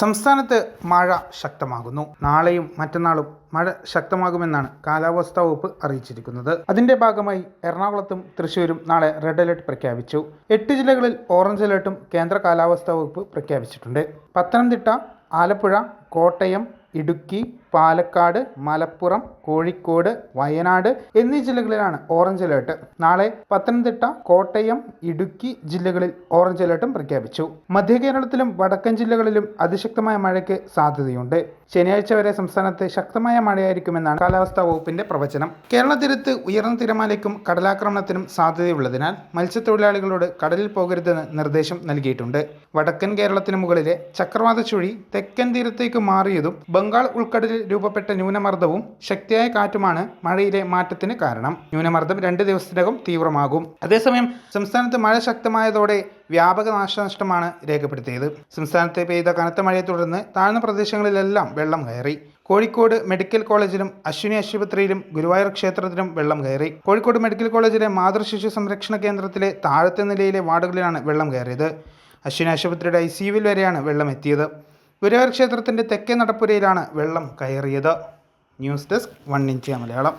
സംസ്ഥാനത്ത് മഴ ശക്തമാകുന്നു. നാളെയും മറ്റന്നാളും മഴ ശക്തമാകുമെന്നാണ് കാലാവസ്ഥാ വകുപ്പ് അറിയിച്ചിരിക്കുന്നത്. അതിന്റെ ഭാഗമായി എറണാകുളത്തും തൃശൂരും നാളെ റെഡ് അലർട്ട് പ്രഖ്യാപിച്ചു. എട്ട് ജില്ലകളിൽ ഓറഞ്ച് അലർട്ടും കേന്ദ്ര കാലാവസ്ഥാ വകുപ്പ് പ്രഖ്യാപിച്ചിട്ടുണ്ട്. പത്തനംതിട്ട ആലപ്പുഴ കോട്ടയം ഇടുക്കി പാലക്കാട് മലപ്പുറം കോഴിക്കോട് വയനാട് എന്നീ ജില്ലകളിലാണ് ഓറഞ്ച് അലേർട്ട്. നാളെ പത്തനംതിട്ട കോട്ടയം ഇടുക്കി ജില്ലകളിൽ ഓറഞ്ച് അലേർട്ടും പ്രഖ്യാപിച്ചു. മധ്യ കേരളത്തിലും വടക്കൻ ജില്ലകളിലും അതിശക്തമായ മഴയ്ക്ക് സാധ്യതയുണ്ട്. ശനിയാഴ്ച വരെ സംസ്ഥാനത്ത് ശക്തമായ മഴയായിരിക്കുമെന്നാണ് കാലാവസ്ഥാ വകുപ്പിന്റെ പ്രവചനം. കേരള തീരത്ത് ഉയർന്ന തിരമാലയ്ക്കും കടലാക്രമണത്തിനും സാധ്യതയുള്ളതിനാൽ മത്സ്യത്തൊഴിലാളികളോട് കടലിൽ പോകരുതെന്ന് നിർദ്ദേശം നൽകിയിട്ടുണ്ട്. വടക്കൻ കേരളത്തിന് മുകളിലെ ചക്രവാത ചുഴി തെക്കൻ തീരത്തേക്ക് മാറിയതും ബംഗാൾ ഉൾക്കടലിൽ രൂപപ്പെട്ട ന്യൂനമർദ്ദവും ശക്തിയായ കാറ്റുമാണ് മഴയിലെ മാറ്റത്തിന് കാരണം. ന്യൂനമർദ്ദം രണ്ട് ദിവസത്തിനകം തീവ്രമാകും. അതേസമയം സംസ്ഥാനത്ത് മഴ ശക്തമായതോടെ വ്യാപക നാശനഷ്ടമാണ് രേഖപ്പെടുത്തിയത്. സംസ്ഥാനത്ത് പെയ്ത കനത്ത മഴയെ തുടർന്ന് താഴ്ന്ന പ്രദേശങ്ങളിലെല്ലാം വെള്ളം കയറി. കോഴിക്കോട് മെഡിക്കൽ കോളേജിലും അശ്വിനി ആശുപത്രിയിലും ഗുരുവായൂർ ക്ഷേത്രത്തിലും വെള്ളം കയറി. കോഴിക്കോട് മെഡിക്കൽ കോളേജിലെ മാതൃശിശു സംരക്ഷണ കേന്ദ്രത്തിലെ താഴത്തെ നിലയിലെ വാർഡുകളിലാണ് വെള്ളം കയറിയത്. അശ്വിനി ആശുപത്രിയുടെ ഐ സിയുവിൽ വരെയാണ് വെള്ളം എത്തിയത്. ഗുരുവായൂർ ക്ഷേത്രത്തിന്റെ തെക്കേ നടപ്പുരയിലാണ് വെള്ളം കയറിയത്. News desk one inch Malayalam.